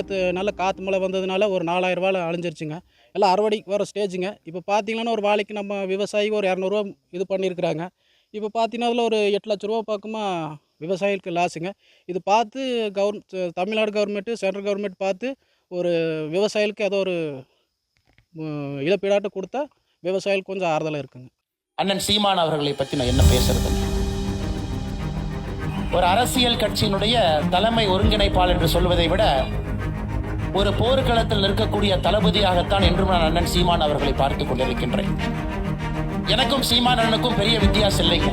நேற்று நல்ல காற்று மழை வந்ததுனால ஒரு நாலாயிரம் அழிஞ்சிருச்சுங்க. எல்லாம் அறுவடைக்கு வர ஸ்டேஜுங்க. இப்போ பார்த்தீங்கன்னா ஒரு வாழைக்கு நம்ம விவசாயி ஒரு இரநூறுவா இது பண்ணியிருக்கிறாங்க. இப்போ பார்த்தீங்கன்னா அதில் ஒரு எட்டு லட்ச ரூபா பக்கமாக விவசாயிகளுக்கு லாஸுங்க இது பார்த்து கவர் தமிழ்நாடு கவர்மெண்ட்டு சென்ட்ரல் கவர்மெண்ட் பார்த்து ஒரு விவசாயிகளுக்கு ஏதோ ஒரு இழப்பீடாட்டம் கொடுத்தா விவசாயிகளுக்கு கொஞ்சம் ஆறுதலாக இருக்குங்க. அண்ணன் சீமான் அவர்களை பற்றி நான் என்ன பேசுறது? ஒரு அரசியல் கட்சியினுடைய தலைமை ஒருங்கிணைப்பாளர் என்று சொல்வதை விட ஒரு போர்க்களத்தில் நிற்கக்கூடிய தளபதியாகத்தான் என்றும் நான் அண்ணன் சீமான் அவர்களை பார்த்து கொண்டிருக்கின்றேன். எனக்கும் சீமான் அண்ணனுக்கும் பெரிய வித்தியாசம் இல்லைங்க.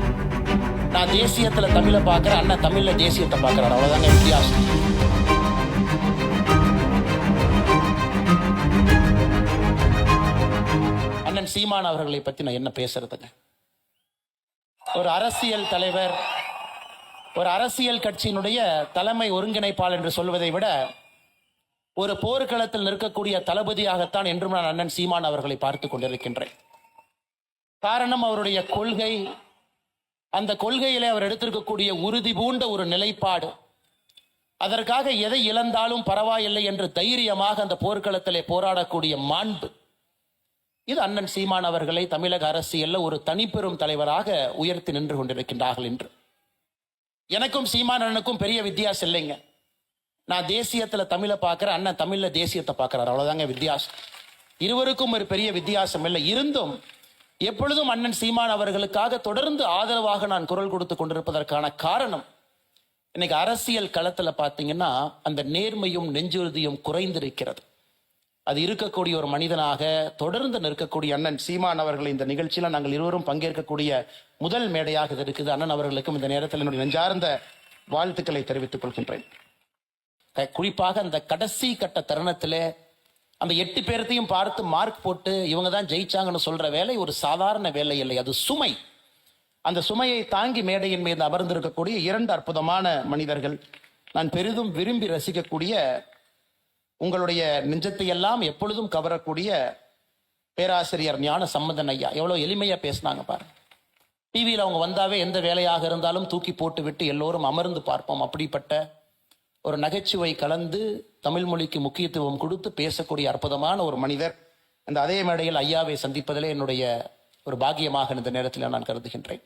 நான் தேசியத்தில் தமிழை பார்க்குறேன் அண்ணன் தமிழில் தேசியத்தை பார்க்குறாரு. அவ்வளோதாங்க வித்தியாசம். அண்ணன் சீமான் அவர்களை பற்றி நான் என்ன பேசுறதுங்க? ஒரு அரசியல் தலைவர் ஒரு அரசியல் கட்சியினுடைய தலைமை ஒருங்கிணைப்பாளர் என்று சொல்வதை விட ஒரு போர்க்களத்தில் நிற்கக்கூடிய தளபதியாகத்தான் என்றும் நான் அண்ணன் சீமான் அவர்களை பார்த்து கொண்டிருக்கின்றேன். காரணம் அவருடைய கொள்கை அந்த கொள்கையிலே அவர் எடுத்திருக்கக்கூடிய உறுதி பூண்ட ஒரு நிலைப்பாடு. அதற்காக எதை இழந்தாலும் பரவாயில்லை என்று தைரியமாக அந்த போர்க்களத்திலே போராடக்கூடிய மாண்பு. இது அண்ணன் சீமான் அவர்களை தமிழக அரசியல்ல ஒரு தனிப்பெரும் தலைவராக உயர்த்தி நின்று கொண்டிருக்கின்றார்கள் என்று. எனக்கும் சீமான் அண்ணனுக்கும் பெரிய வித்தியாசம் இல்லைங்க. நான் தேசியத்தில் தமிழை பார்க்குறேன் அண்ணன் தமிழில் தேசியத்தை பார்க்குறாரு. அவ்வளோதாங்க வித்தியாசம். இருவருக்கும் ஒரு பெரிய வித்தியாசம் இல்லை. இருந்தும் எப்பொழுதும் அண்ணன் சீமான் அவர்களுக்காக தொடர்ந்து ஆதரவாக நான் குரல் கொடுத்து கொண்டிருப்பதற்கான காரணம் இன்னைக்கு அரசியல் களத்தில் பார்த்தீங்கன்னா அந்த நேர்மையும் நெஞ்சுறுதியும் குறைந்திருக்கிறது. அது இருக்கக்கூடிய ஒரு மனிதனாக தொடர்ந்து நிற்கக்கூடிய அண்ணன் சீமான் அவர்கள் இந்த நிகழ்ச்சியில் நாங்கள் இருவரும் பங்கேற்கக்கூடிய முதல் மேடையாக இது இருக்குது. அண்ணன் அவர்களுக்கும் இந்த நேரத்தில் என்னுடைய நெஞ்சார்ந்த வாழ்த்துக்களை தெரிவித்துக் கொள்கின்றேன். குறிப்பாக அந்த கடைசி கட்ட தருணத்தில் அந்த எட்டு பேர்த்தையும் பார்த்து மார்க் போட்டு இவங்க தான் ஜெயிச்சாங்கன்னு சொல்ற வேலை ஒரு சாதாரண வேலை இல்லை. அது சுமை. அந்த சுமையை தாங்கி மேடையின் மீது அமர்ந்திருக்கக்கூடிய இரண்டு அற்புதமான மனிதர்கள். நான் பெரிதும் விரும்பி ரசிக்கக்கூடிய உங்களுடைய நெஞ்சத்தை எல்லாம் எப்பொழுதும் கவரக்கூடிய பேராசிரியர் ஞான சம்பந்தன் ஐயா. எவ்வளோ எளிமையாக பேசினாங்க பாருங்க. டிவியில் அவங்க வந்தாவே எந்த வேலையாக இருந்தாலும் தூக்கி போட்டு விட்டு எல்லோரும் அமர்ந்து பார்ப்போம். அப்படிப்பட்ட ஒரு நகைச்சுவை கலந்து தமிழ் மொழிக்கு முக்கியத்துவம் கொடுத்து பேசக்கூடிய அற்புதமான ஒரு மனிதர். அந்த அதே மேடையில் ஐயாவை சந்திப்பதிலே என்னுடைய ஒரு பாக்கியமாக இந்த நேரத்தில் நான் கருதுகின்றேன்.